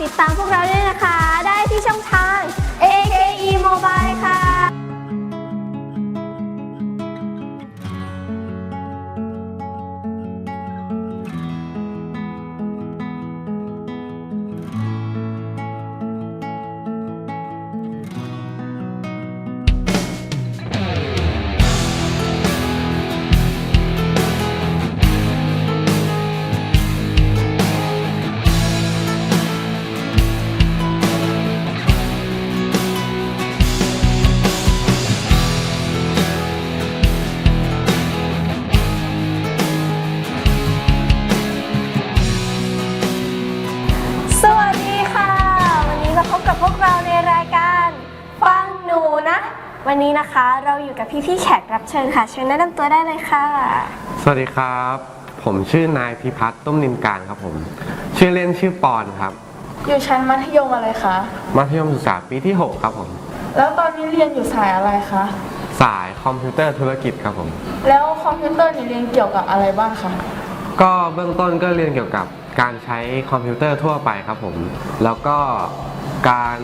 ติดตามพวกเราด้วยนะคะ นนี้นะคะ เราอยู่กับพี่ๆแขกรับเชิญค่ะ เชิญแนะนำตัวได้เลยค่ะ สวัสดีครับ ผมชื่อนายพิพัฒน์ต้มนินการครับผม ชื่อเล่นชื่อปอนครับ อยู่ชั้นมัธยมอะไรคะ มัธยมศึกษาปีที่ 6 ครับผม แล้วตอนนี้เรียนอยู่สายอะไรคะ สายคอมพิวเตอร์ธุรกิจครับผม แล้วคอมพิวเตอร์นี่เรียนเกี่ยวกับอะไรบ้างคะ ก็เบื้องต้นก็เรียนเกี่ยวกับการใช้คอมพิวเตอร์ทั่วไปครับผม แล้วก็ การ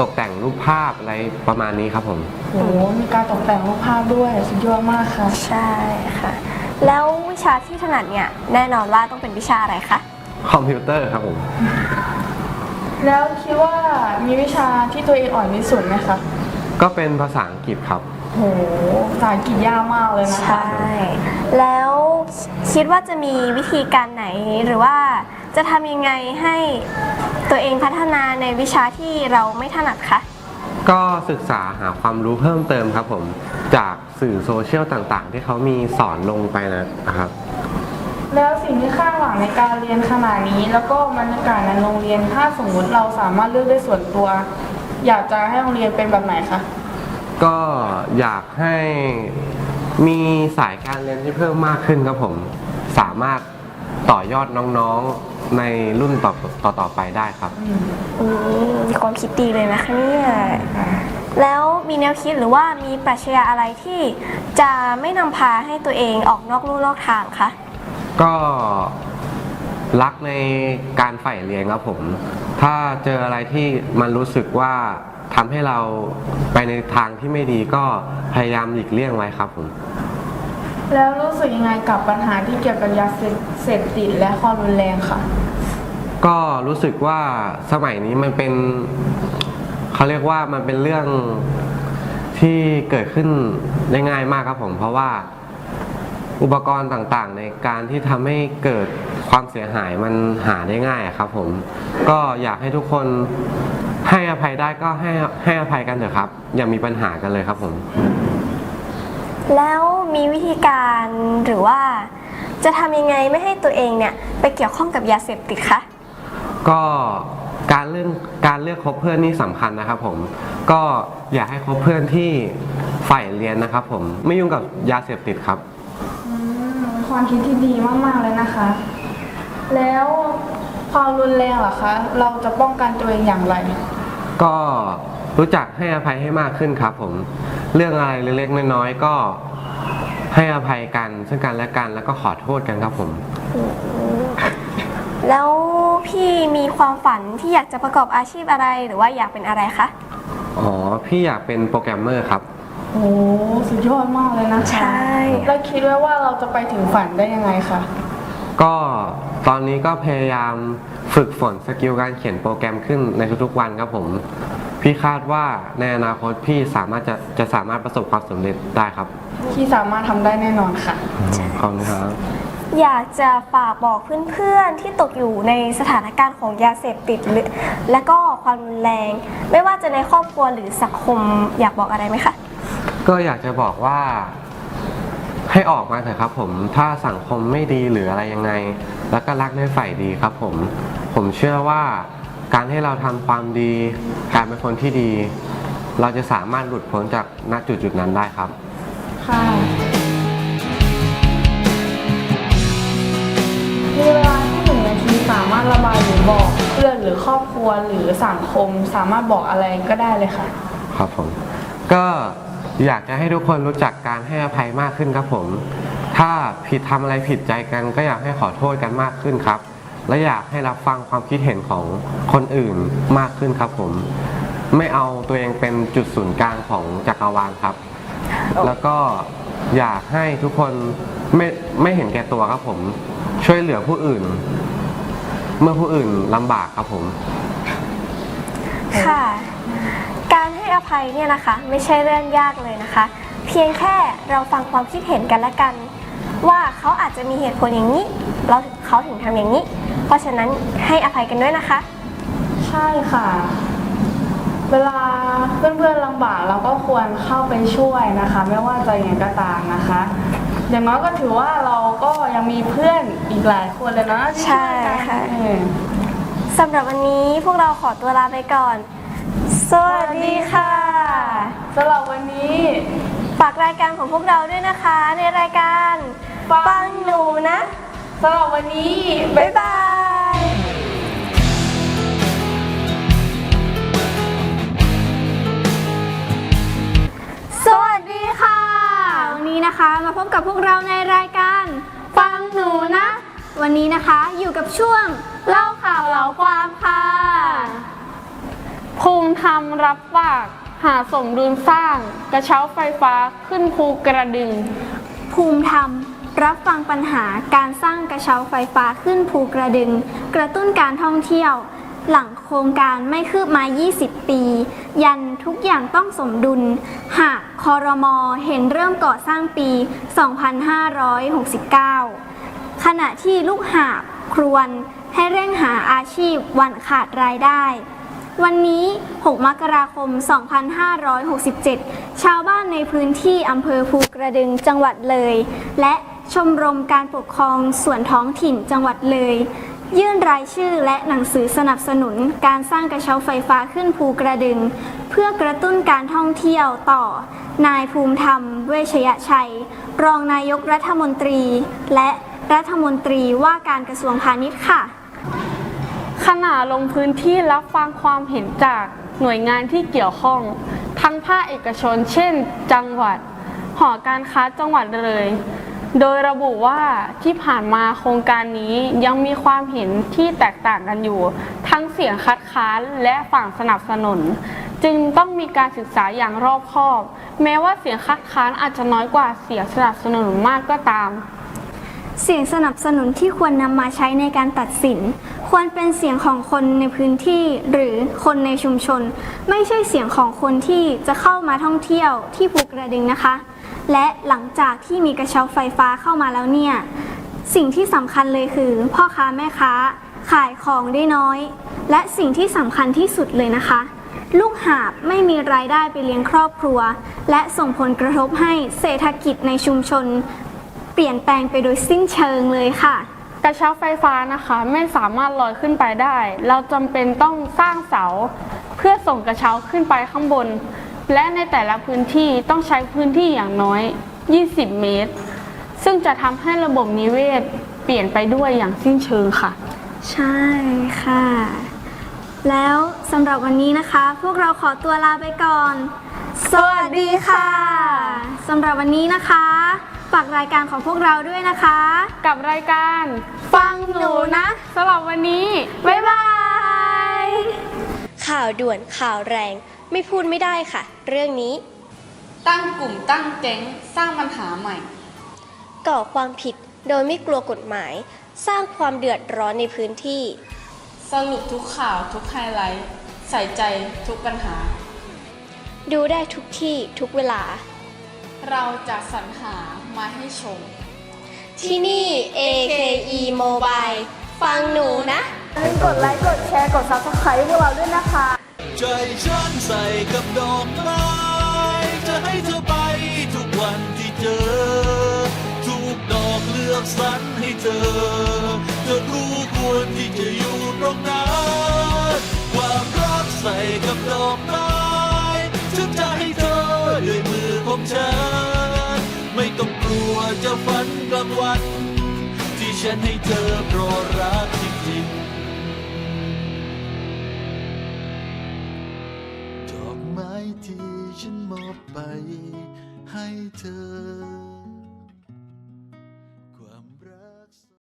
ตกแต่งรูปภาพอะไรประมาณนี้ครับผม โอ้โหมีการตกแต่งรูปภาพด้วยสุดยอดมากค่ะ ใช่ค่ะ แล้ววิชาที่ถนัดเนี่ยแน่นอนว่าต้องเป็นวิชาอะไรคะคอมพิวเตอร์ครับผม แล้วคิดว่ามีวิชาที่ตัวเองอ่อนที่สุดไหมคะก็เป็นภาษาอังกฤษครับ โอ้โหภาษาอังกฤษยากมากเลยนะคะใช่แล้วคิดว่าจะมีวิธีการไหนหรือว่าจะทำยังไงให้ ตัวเองพัฒนาในวิชาที่เราไม่ถนัดคะก็ศึกษาหาความรู้เพิ่มเติมครับผมจากสื่อโซเชียลต่างๆ ที่เขามีสอนลงไปนะครับ แล้วสิ่งที่คาดหวังในการเรียนขนาดนี้ แล้วก็บรรยากาศในโรงเรียนถ้าสมมุติเราสามารถเลือกได้ส่วนตัว อยากจะให้โรงเรียนเป็นแบบไหนคะก็อยากให้มีสายการเรียนที่เพิ่มมากขึ้นครับผมสามารถ ต่อยอดน้องๆในรุ่นต่อต่อต่อไปได้ครับ อืมมีความคิดดีเลยนะคะเนี่ยแล้วมีแนวคิดหรือว่ามีปรัชญาอะไรที่จะไม่นำพาให้ตัวเองออกนอกลู่นอกทางคะก็รักในการใฝ่เรียนครับผม ถ้าเจออะไรที่มันรู้สึกว่าทำให้เราไปในทางที่ไม่ดีก็พยายามหลีกเลี่ยงไว้ครับผม แล้วรู้สึกยังไงกับปัญหาที่เกี่ยวกับยาเสพติดและความรุนแรงค่ะ ก็รู้สึกว่าสมัยนี้มันเป็นเขาเรียกว่ามันเป็นเรื่องที่เกิดขึ้นได้ง่ายมากครับผม เพราะว่าอุปกรณ์ต่างๆ ในการที่ทำให้เกิดความเสียหายมันหาได้ง่ายครับผม ก็อยากให้ทุกคนให้อภัยได้ก็ให้ให้อภัยกันเถอะครับ อย่ามีปัญหากันเลยครับผม แล้วมีวิธีการหรือว่า จะทำยังไงไม่ให้ตัวเองเนี่ยไปเกี่ยวข้องกับยาเสพติดคะ ก็การเลือกการเลือกคบเพื่อนนี่สำคัญนะครับผม ก็อยากให้คบเพื่อนที่ใฝ่เรียนนะครับผมไม่ยุ่งกับยาเสพติดครับอืมความคิดที่ดีมาก ๆ เลยนะคะ แล้วความรุนแรงล่ะคะ เราจะป้องกันตัวเองอย่างไร ก็รู้จักให้อภัยให้มากขึ้นครับผม เรื่องอะไรเล็กๆน้อยๆก็ให้อภัยกันซึ่งกันและกันแล้วก็ขอโทษกันครับผม แล้วพี่มีความฝันที่อยากจะประกอบอาชีพอะไรหรือว่าอยากเป็นอะไรคะ อ๋อ พี่อยากเป็นโปรแกรมเมอร์ครับ โอ้สุดยอดมากเลยนะคะใช่ แล้วคิดไว้ว่าเราจะไปถึงฝันได้ยังไงคะ ก็ตอนนี้ก็พยายามฝึกฝนสกิลการเขียนโปรแกรมขึ้นในทุกๆวันครับผม พี่คาดว่าในอนาคตพี่สามารถจะจะสามารถประสบความสำเร็จได้ครับที่สามารถทำได้แน่นอนค่ะ ขอบคุณครับ อยากจะฝากบอกเพื่อนๆที่ตกอยู่ในสถานการณ์ของยาเสพติดหรือและก็ความรุนแรง ไม่ว่าจะในครอบครัวหรือสังคมอยากบอกอะไรไหมคะก็อยากจะบอกว่า ให้ออกมาเถอะครับผมถ้าสังคมไม่ดีหรืออะไรยังไง แล้วก็รักในฝ่ายดีครับผม ผมเชื่อว่า การให้เราทำความดี การเป็นคนที่ดี เราจะสามารถหลุดพ้นจากณจุดจุดๆนั้นได้ครับ ค่ะมีเวลาที่หนึ่งนาทีสามารถระบายหรือบอกเพื่อนหรือครอบครัวหรือสังคมสามารถบอกอะไรก็ได้เลยค่ะ ครับผม ก็อยากจะให้ทุกคนรู้จักการให้อภัยมากขึ้นครับผม ถ้าผิดทำอะไรผิดใจกัน ก็อยากให้ขอโทษกันมากขึ้นครับ และอยากให้รับฟังความคิดเห็นของคนอื่นมากขึ้นครับผม ไม่เอาตัวเองเป็นจุดศูนย์กลางของจักรวาลครับ แล้วก็อยากให้ทุกคนไม่ไม่เห็นแก่ตัวครับผม ช่วยเหลือผู้อื่น เมื่อผู้อื่นลำบากครับผม ค่ะ การให้อภัยเนี่ยนะคะ ไม่ใช่เรื่องยากเลยนะคะ เพียงแค่เราฟังความคิดเห็นกันและกัน ว่าเขาอาจจะมีเหตุผลอย่างนี้เราเขาถึงทำอย่างนี้ เพราะฉะนั้นให้อภัยกันด้วยนะคะ ใช่ค่ะ เวลาเพื่อนๆลำบากเราก็ควรเข้าไปช่วยนะคะ ไม่ว่าจะยังไงก็ตามนะคะ อย่างน้อยก็ถือว่าเราก็ยังมีเพื่อนอีกหลายคนเลยนะที่ใช่วยกันค่ะเออสำหรับวันนี้พวกเราขอตัวลาไปก่อน สวัสดีค่ะ สำหรับวันนี้ ฝากรายการของพวกเราด้วยนะคะ ในรายการฟังหนูนะสำหรับวันนี้ บ๊ายบายสวัสดีค่ะ วันนี้นะคะมาพบกับพวกเราในรายการฟังหนูนะ วันนี้นะคะอยู่กับช่วงเล่าข่าวเหล่าความค่ะ ภูมิธรรมรับปาก หาสมดุลสร้างกระเช้าไฟฟ้าขึ้นภูกระดึง ภูมิธรรม รับฟังปัญหาการสร้างกระเช้าไฟฟ้าขึ้นภูกระดึง กระตุ้นการท่องเที่ยว หลังโครงการไม่คืบมา 20 ปี ยันทุกอย่างต้องสมดุล หากคอรมอเห็นเริ่มก่อสร้างปี 2569 ขณะที่ลูกหาบครวนให้เร่งหาอาชีพวันขาดรายได้ วันนี้ 6 มกราคม 2567 ชาวบ้านในพื้นที่อำเภอภูกระดึงจังหวัดเลย และชมรมการปกครองส่วนท้องถิ่นจังหวัดเลย ยื่นรายชื่อและหนังสือสนับสนุนการสร้างกระเช้าไฟฟ้าขึ้นภูกระดึง เพื่อกระตุ้นการท่องเที่ยวต่อ นายภูมิธรรม เวชยชัย รองนายกรัฐมนตรี และรัฐมนตรีว่าการกระทรวงพาณิชย์ค่ะ ขณะลงพื้นที่รับฟังความเห็นจากหน่วยงานที่เกี่ยวข้อง ทั้งภาคเอกชน เช่น จังหวัด หอการค้าจังหวัดเลย โดยระบุว่าที่ผ่านมาโครงการนี้ยังมีความเห็นที่แตกต่างกันอยู่ ทั้งเสียงคัดค้านและฝั่งสนับสนุน จึงต้องมีการศึกษาอย่างรอบคอบ แม้ว่าเสียงคัดค้านอาจจะน้อยกว่าเสียงสนับสนุนมากก็ตาม เสียงสนับสนุนที่ควรนำมาใช้ในการตัดสิน ควรเป็นเสียงของคนในพื้นที่หรือคนในชุมชน ไม่ใช่เสียงของคนที่จะเข้ามาท่องเที่ยวที่ภูกระดึงนะคะ และหลังจากที่มีกระเช้าไฟฟ้าเข้ามาแล้วเนี่ยสิ่งที่สำคัญเลยคือ พ่อค้าแม่ค้า ขายของได้น้อย และสิ่งที่สำคัญที่สุดเลยนะคะ ลูกหาบไม่มีรายได้ไปเลี้ยงครอบครัว และส่งผลกระทบให้เศรษฐกิจในชุมชน ปลี่ยนแปลงไปโดยสิ้นเชิงเลยค่ะ กระเช้าไฟฟ้านะคะไม่สามารถลอยขึ้นไปได้ เราจำเป็นต้องสร้างเสา เพื่อส่งกระเช้าขึ้นไปข้างบน และในแต่ละพื้นที่ต้องใช้พื้นที่อย่างน้อย 20 เมตร ซึ่งจะทำให้ระบบนิเวศเปลี่ยนไปด้วยอย่างสิ้นเชิงค่ะ ใช่ค่ะ แล้วสำหรับวันนี้นะคะ พวกเราขอตัวลาไปก่อน สวัสดีค่ะสำหรับวันนี้นะคะ ฝากรายการของพวกเราด้วยนะคะ กับรายการฟังหนูนะสำหรับวันนี้ บ๊ายบาย ข่าวด่วนข่าวแรง ไม่พูดไม่ได้ค่ะ เรื่องนี้ ตั้งกลุ่มตั้งแก๊งสร้างปัญหาใหม่ ก่อความผิดโดยไม่กลัวกฎหมาย สร้างความเดือดร้อนในพื้นที่ สรุปทุกข่าวทุกไฮไลท์ ใส่ใจทุกปัญหา ดูได้ทุกที่ทุกเวลา เราจะสรรหา มาให้ชม ที่นี่ AKE Mobile ฟังหนูนะกดไลค์ กดแชร์ กด subscribe พวกเราด้วยนะคะ ใจฉันใส่กับดอกไม้จะให้เธอไปทุกวันที่เจอ ทุกดอกเลือกสรรให้เธอ เธอรู้ควรที่จะอยู่ตรงนั้นความรักใส่กับดอกไม้ฉันจะให้เธอด้วยมือของฉันไม่ต้องก ลัวจะฝันกลางวัน ที่ฉันให้เธอเพราะรักจริงๆดอกไม้ที่ฉันมอบไปให้เธอ